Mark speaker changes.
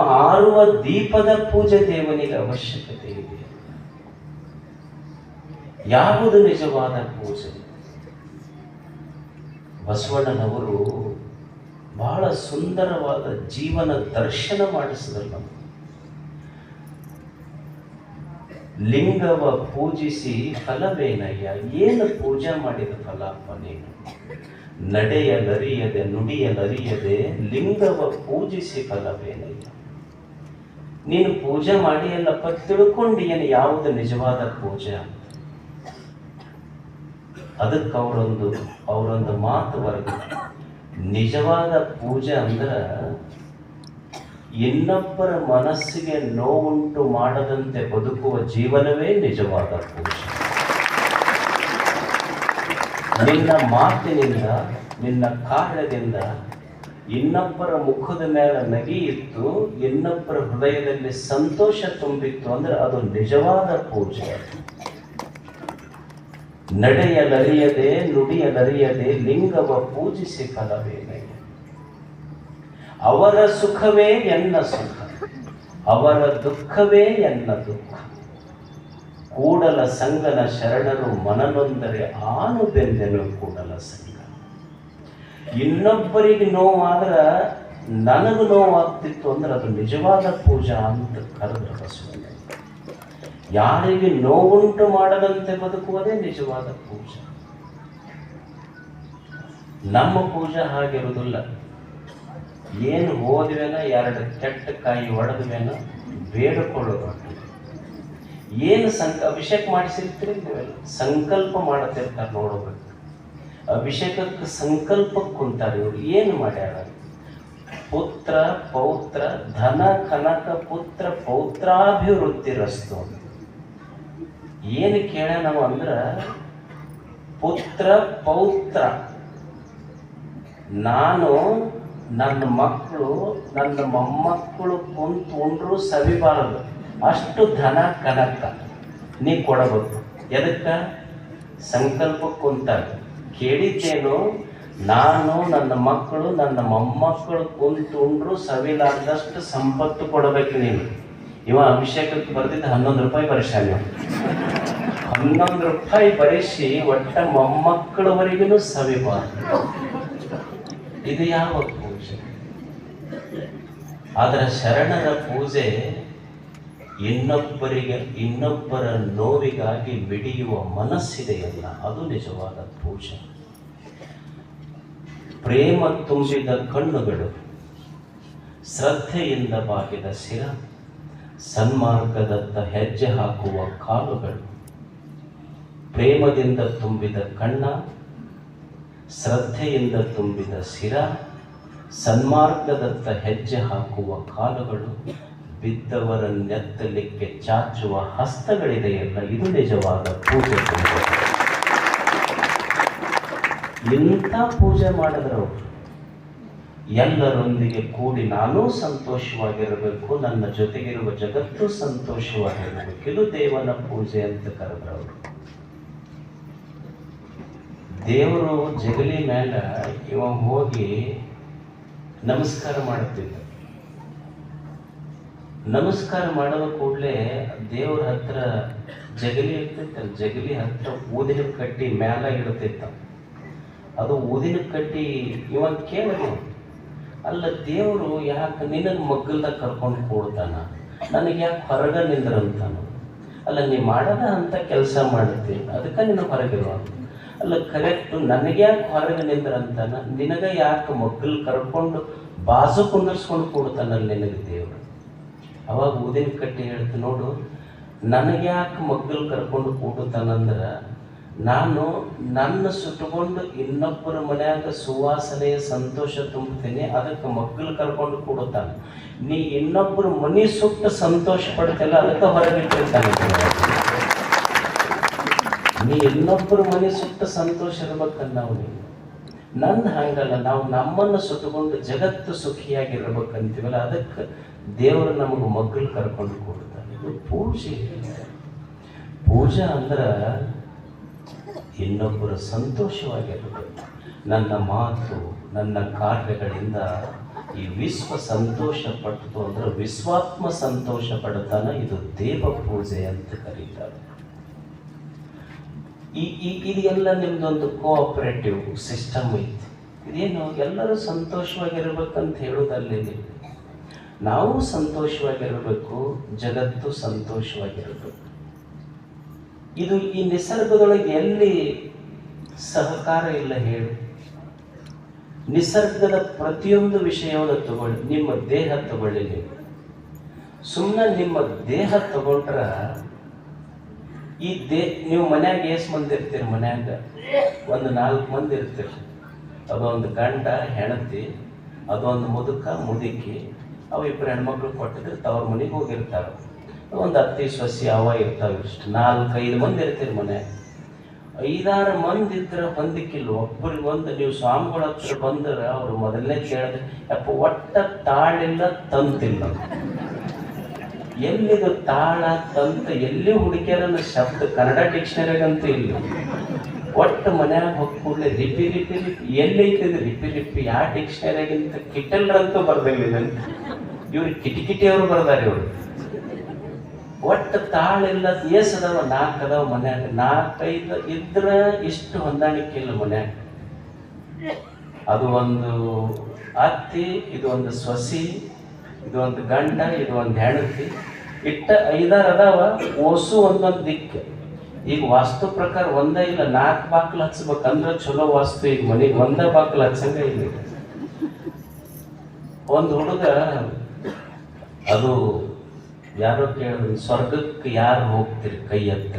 Speaker 1: ಆರುವ ದೀಪದ ಪೂಜೆ ದೇವನಿಗೆ ಅವಶ್ಯಕತೆ ಇದೆ. ಯಾವುದು ನಿಜವಾದ ಪೂಜೆ? ಬಸವಣ್ಣನವರು ಬಹಳ ಸುಂದರವಾದ ಜೀವನ ದರ್ಶನ ಮಾಡಿಸಿದ್ರು ಲಿಂಗವ ಪೂಜಿಸಿ ಫಲವೇನಯ್ಯ? ಏನು ಪೂಜೆ ಮಾಡಿದ ಫಲಪ್ಪ ನೀನು ನಡೆಯಲರಿಯದೆ ನುಡಿಯಲರಿಯದೆ ಲಿಂಗವ ಪೂಜಿಸಿ ಫಲವೇನಯ್ಯ? ನೀನು ಪೂಜೆ ಮಾಡಿ ಅಲ್ಲಪ್ಪ ಏನು ಯಾವುದು ನಿಜವಾದ ಪೂಜೆ ಅದಕ್ಕೆ ಅವರೊಂದು ಅವರೊಂದು ಮಾತು ವರ್ಗ ನಿಜವಾದ ಪೂಜೆ ಅಂದ್ರೆ ಇನ್ನೊಬ್ಬರ ಮನಸ್ಸಿಗೆ ನೋವುಂಟು ಮಾಡದಂತೆ ಬದುಕುವ ಜೀವನವೇ ನಿಜವಾದ ಪೂಜೆ. ನಿನ್ನ ಮಾತಿನಿಂದ, ನಿನ್ನ ಕಾರ್ಯದಿಂದ ಇನ್ನೊಬ್ಬರ ಮುಖದ ಮೇಲೆ ನಗಿ ಇತ್ತು, ಇನ್ನೊಬ್ಬರ ಹೃದಯದಲ್ಲಿ ಸಂತೋಷ ತುಂಬಿತ್ತು ಅಂದ್ರೆ ಅದು ನಿಜವಾದ ಪೂಜೆ. ನಡೆಯಲರಿಯದೆ, ನುಡಿಯಲರಿಯದೆ ಲಿಂಗವ ಪೂಜಿಸಿ ಫಲವೇನೆ. ಅವರ ಸುಖವೇ ಎನ್ನ ಸುಖ, ಅವರ ದುಃಖವೇ ಎನ್ನ ದುಃಖ. ಕೂಡಲ ಸಂಗನ ಶರಣರು ಮನನೊಂದರೆ ಆನು ಬೆಂದೆನು ಕೂಡಲ ಸಂಗ. ಇನ್ನೊಬ್ಬರಿಗೆ ನೋವಾದ್ರ ನನಗೆ ನೋವಾಗ್ತಿತ್ತು ಅಂದ್ರೆ ಅದು ನಿಜವಾದ ಪೂಜಾ ಅಂತ ಕರೆದ್ರು ಬಸವಣ್ಣ. ಯಾರಿಗೆ ನೋವುಂಟು ಮಾಡದಂತೆ ಬದುಕುವುದೇ ನಿಜವಾದ ಪೂಜಾ. ನಮ್ಮ ಪೂಜಾ ಹಾಗಿರುವುದಿಲ್ಲ. ಏನು ಹೋದ್ವೇನ ಎರಡು ಕೆಟ್ಟ ಕಾಯಿ ಒಡೆದ್ವೇನ ಬೇಡಿಕೊಳ್ಳೋದು ಏನು ಸಂಕ ಅಭಿಷೇಕ ಮಾಡಿಸಿರ್ತೀರಿ ಸಂಕಲ್ಪ ಮಾಡುತ್ತಿರ್ತಾರೆ ನೋಡಬೇಕು ಅಭಿಷೇಕಕ್ಕೆ ಸಂಕಲ್ಪಕ್ಕೆ ಕುಂತಾರೆ ಇವ್ರು ಏನು ಮಾಡ್ಯಾರ? ಪುತ್ರ, ಪೌತ್ರ, ಧನ, ಕನಕ, ಪುತ್ರ, ಪೌತ್ರಾಭಿವೃದ್ಧಿ ರಸ್ತು. ಏನು ಕೇಳ ನಾವು ಅಂದ್ರೆ, ಪುತ್ರ, ಪೌತ್ರ. ನಾನು ನನ್ನ ಮಕ್ಕಳು ನನ್ನ ಮೊಮ್ಮಕ್ಕಳು ಕುಂತು ಉಂಡ್ರು ಸವಿಬಾರದು. ಅಷ್ಟು ಧನ, ಕನಕ ನೀ ಕೊಡಬೇಕು. ಎದಕ್ಕೆ? ಸಂಕಲ್ಪ ಕುಂತಾಗ ಕೇಳಿದ್ದೇನು? ನಾನು ನನ್ನ ಮಕ್ಕಳು, ನನ್ನ ಮೊಮ್ಮಕ್ಕಳು ಕುಂತುಂಡ್ರು ಸವಿಲಾರ್ದಷ್ಟು ಸಂಪತ್ತು ಕೊಡಬೇಕು ನೀನು. ಇವ ಅಭಿಷೇಕಕ್ಕೆ ಬರ್ತಿದ್ದ ಹನ್ನೊಂದು ರೂಪಾಯಿ ಬರೆಸಾನ ಹನ್ನೊಂದು ರೂಪಾಯಿ ಬರೆಸಿ ಒಟ್ಟ ಮೊಮ್ಮಕ್ಕಳವರೆಗೂ ಸವಿಬಾರ್ದು ಇದು ಯಾವ ಪೂಜೆ? ಅದರ ಶರಣರ ಪೂಜೆ ಇನ್ನೊಬ್ಬರಿಗೆ, ಇನ್ನೊಬ್ಬರ ನೋವಿಗಾಗಿ ಮಿಡಿಯುವ ಮನಸ್ಸಿದೆಯಲ್ಲ ಅದು ನಿಜವಾದ ಪೂಜೆ ಪ್ರೇಮ ತುಂಬಿದ ಕಣ್ಣುಗಳು, ಶ್ರದ್ಧೆಯಿಂದ ಬಾಗಿದ ಶಿರ, ಸನ್ಮಾರ್ಗದತ್ತ ಹೆಜ್ಜೆ ಹಾಕುವ ಕಾಲುಗಳು, ಪ್ರೇಮದಿಂದ ತುಂಬಿದ ಕಣ್ಣ, ಶ್ರದ್ಧೆಯಿಂದ ತುಂಬಿದ ಶಿರ, ಸನ್ಮಾರ್ಗದತ್ತ ಹೆಜ್ಜೆ ಹಾಕುವ ಕಾಲುಗಳು ಬಿದ್ದವರ ನೆತ್ತಲಿಕ್ಕೆ ಚಾಚುವ ಹಸ್ತಗಳಿದೆಯಲ್ಲ ಇದು ನಿಜವಾದ ಪೂಜೆ. ಪೂಜೆ ಇಂಥ ಪೂಜೆ ಮಾಡಿದ್ರು ಎಲ್ಲರೊಂದಿಗೆ ಕೂಡಿ ನಾನೂ ಸಂತೋಷವಾಗಿರಬೇಕು, ನನ್ನ ಜೊತೆಗಿರುವ ಜಗತ್ತು ಸಂತೋಷವಾಗಿರಬೇಕು. ಇದು ದೇವನ ಪೂಜೆ ಅಂತ ಕರೆದ್ರವರು ದೇವರು ಜಗಲಿ ಮೇಲೆ ಇವ ಹೋಗಿ ನಮಸ್ಕಾರ ಮಾಡುತ್ತಿದ್ದ. ನಮಸ್ಕಾರ ಮಾಡೋ ಕೂಡಲೇ ದೇವ್ರ ಹತ್ರ ಜಗಲಿ ಇರ್ತಿತ್ತಲ್ಲ ಜಗಲಿ ಹತ್ರ ಊದಿನ ಕಟ್ಟಿ ಮ್ಯಾಲ ಇಡ್ತಿತ್ತ ಅದು ಊದಿನ ಕಟ್ಟಿ ಇವಾಗ ಕೇಳಿದ್ರು ಅಲ್ಲ ದೇವರು ಯಾಕೆ ನಿನ್ನ ಮಗ್ಗಲ್ದಾಗ ಕರ್ಕೊಂಡು ಕೂಡ್ತಾನ? ನನಗೆ ಯಾಕೆ ಹೊರಗ ನಿಂದ್ರಂತಾನು ಅಲ್ಲ ನೀ ಮಾಡದ ಅಂತ ಕೆಲಸ ಮಾಡುತ್ತೆ ಅದಕ್ಕೆ ನಿನ್ನ ಹೊರಗಿರುವ ಅಲ್ಲ ಕರೆಕ್ಟ್ ನನಗೆ ಯಾಕೆ ಹೊರಗೆ ನಿಂದ್ರಂತಾನ ನಿನಗ ಯಾಕೆ ಮಗ್ಗಲ್ ಕರ್ಕೊಂಡು ಬಾಜು ಕುಂದರ್ಸ್ಕೊಂಡು ಕೂಡ್ತಾನಲ್ಲ ನಿನಗೆ ದೇವರು? ಅವಾಗ ಊದಿನ ಕಟ್ಟಿ ಹೇಳ್ತು, ನೋಡು ನನಗೆ ಯಾಕೆ ಮಗ್ಗಲ್ ಕರ್ಕೊಂಡು ಕೂಡುತ್ತಾನಂದ್ರೆ ನಾನು ನನ್ನ ಸುಟ್ಟುಕೊಂಡು ಇನ್ನೊಬ್ಬರ ಮನ್ಯಾಗ ಸುವಾಸನೆಯ ಸಂತೋಷ ತುಂಬುತ್ತೇನೆ ಅದಕ್ಕೆ ಮಗ್ಗಲ್ ಕರ್ಕೊಂಡು ಕೂಡುತ್ತಾನೆ ನೀ ಇನ್ನೊಬ್ಬರ ಮನೆ ಸುಟ್ಟ ಸಂತೋಷ ಪಡ್ತಲ್ಲ, ಅದಕ್ಕೆ ಹೊರಗಿಟ್ಟಿರ್ತಾನೆ. ನೀ ಇನ್ನೊಬ್ಬರ ಮನೆ ಸುಟ್ಟ ಸಂತೋಷ ಇರ್ಬೇಕನ್ನ ನಾವು ನೀನು ನನ್ನ ಹಂಗಲ್ಲ ನಾವು ನಮ್ಮನ್ನು ಸುತ್ತಕೊಂಡು ಜಗತ್ತು ಸುಖಿಯಾಗಿರ್ಬೇಕಂತೀವಲ್ಲ, ಅದಕ್ಕೆ ದೇವರು ನಮಗೆ ಮಗ್ಗಲು ಕರ್ಕೊಂಡು ಕೊಡ್ತಾನೆ ಇದು ಪೂಜೆ. ಪೂಜೆ ಅಂದ್ರೆ ಇನ್ನೊಬ್ಬರು ಸಂತೋಷವಾಗಿರ್ಬೇಕು. ನನ್ನ ಮಾತು, ನನ್ನ ಕಾರ್ಯಗಳಿಂದ ಈ ವಿಶ್ವ ಸಂತೋಷ ಪಡ್ತು ಅಂದ್ರೆ ವಿಶ್ವಾತ್ಮ ಸಂತೋಷ ಪಡ್ತಾನ ಇದು ದೇವ ಪೂಜೆ ಅಂತ ಕರೀತಾರೆ. ಈ ಇದೆಲ್ಲ ನಿಮ್ದೊಂದು ಕೋಆಪರೇಟಿವ್ ಸಿಸ್ಟಮ್ ಐತಿ. ಇದೇನು, ಎಲ್ಲರೂ ಸಂತೋಷವಾಗಿರ್ಬೇಕಂತ ಹೇಳೋದಲ್ಲೇನಿಲ್ಲ ನಾವು ಸಂತೋಷವಾಗಿರಬೇಕು, ಜಗತ್ತು ಸಂತೋಷವಾಗಿರಬೇಕು. ಇದು ಈ ನಿಸರ್ಗದೊಳಗೆ ಎಲ್ಲಿ ಸಹಕಾರ ಇಲ್ಲ ಹೇಳಿ. ನಿಸರ್ಗದ ಪ್ರತಿಯೊಂದು ವಿಷಯವನ್ನು ತಗೊಳ್ಳಿ, ನಿಮ್ಮ ದೇಹ ತಗೊಳ್ಳಿ ನೀವು. ಸುಮ್ಮನೆ ನಿಮ್ಮ ದೇಹ ತಗೊಂಡ್ರ ಈ ದೇ, ನೀವು ಮನ್ಯಾಗ ಎಷ್ಟು ಮಂದಿ ಇರ್ತೀರಿ ಮನ್ಯಾಗ? ಒಂದು ನಾಲ್ಕು ಮಂದಿ ಇರ್ತೀರಿ. ಅದೊಂದು ಗಂಡ ಹೆಣತಿ ಅದೊಂದು ಮುದುಕ, ಮುದುಕಿ, ಅವು ಇಬ್ಬರು ಹೆಣ್ಮಕ್ಳು ಕೊಟ್ಟಿದ್ರೆ ತವ್ರ ಮನೆಗೆ ಹೋಗಿರ್ತಾರೆ. ಒಂದು ಅತ್ತಿ, ಸೊಸಿ ಅವ ಇರ್ತಾವೆ ಇಷ್ಟು. ನಾಲ್ಕೈದು ಮಂದಿ ಇರ್ತೀರಿ ಮನ್ಯಾಗ. ಐದಾರು ಮಂದಿ ಇದ್ರೆ ಹೊಂದಿಕ್ಕಿಲ್ಲ ಒಬ್ಬರಿಗೆ ಒಂದು ನೀವು ಸ್ವಾಮಿಗಳ ಹತ್ರ ಬಂದ್ರೆ ಅವ್ರು ಮೊದಲನೇ ಕೇಳಿದ್ರೆ, ಯಪ್ಪ, ಒಟ್ಟ ತಾಳಿಲ್ಲ ತಂತಿಲ್ಲ ಎಲ್ಲಿದು ತಾಳ ತಂತ, ಎಲ್ಲಿ ಹುಡುಕ್ಯಾರನ್ನ ಶಬ್ದ? ಕನ್ನಡ ಡಿಕ್ಷನರಿಗಂತೂ ಇಲ್ಲ. ಒಟ್ಟು ಮನ್ಯಾಗ ಹೋಗಿ ಕೂಡಲೇ ರಿಪಿ ರಿಪಿ ರಿಪಿ ರಿಪಿ ರಿಪಿ ಯಾವ ಡಿಕ್ಷನರಿಗಿಂತ ಕಿಟಲ್ರಂತೂ ಬರ್ದಿಲ್ಲ ಇವ್ರು ಕಿಟಿ ಅವರು ಬರ್ದಾರೆ ಇವರು. ಒಟ್ಟು ತಾಳಿಲ್ಲ ಎಸ್ ಅದಾವ, ನಾಲ್ಕು ಅದಾವ ಮನ್ಯಾಗ. ನಾಲ್ಕೈದು ಇದ್ರ ಇಷ್ಟು ಹೊಂದಾಣಿಕೆ ಇಲ್ಲ ಮನ್ಯಾಗ. ಅದು ಒಂದು ಅತ್ತಿ, ಇದು ಒಂದು ಸೊಸಿ ಇದು ಒಂದು ಗಂಡ ಇದು ಒಂದು ಹೆಂಡತಿ. ಇಟ್ಟ ಐದಾರು ಅದಾವ ಓಸು ಒಂದೊಂದು ದಿಕ್ಕ. ಈಗ ವಾಸ್ತು ಪ್ರಕಾರ ಒಂದೇ ಇಲ್ಲ, ನಾಲ್ಕು ಬಾಕ್ಲು ಹಚ್ಬೇಕಂದ್ರ ಚಲೋ ವಾಸ್ತು ಈಗ ಮನೆಗೆ ಒಂದೇ ಬಾಕ್ಲು ಹಚ್ಚಂಗ ಇಲ್ಲ. ಒಂದು ಹುಡುಗ, ಅದು ಯಾರೋ ಕೇಳಿದ್ರು, ಸ್ವರ್ಗಕ್ಕೆ ಯಾರು ಹೋಗ್ತೀರಿ ಕೈ ಎತ್ತರಿ?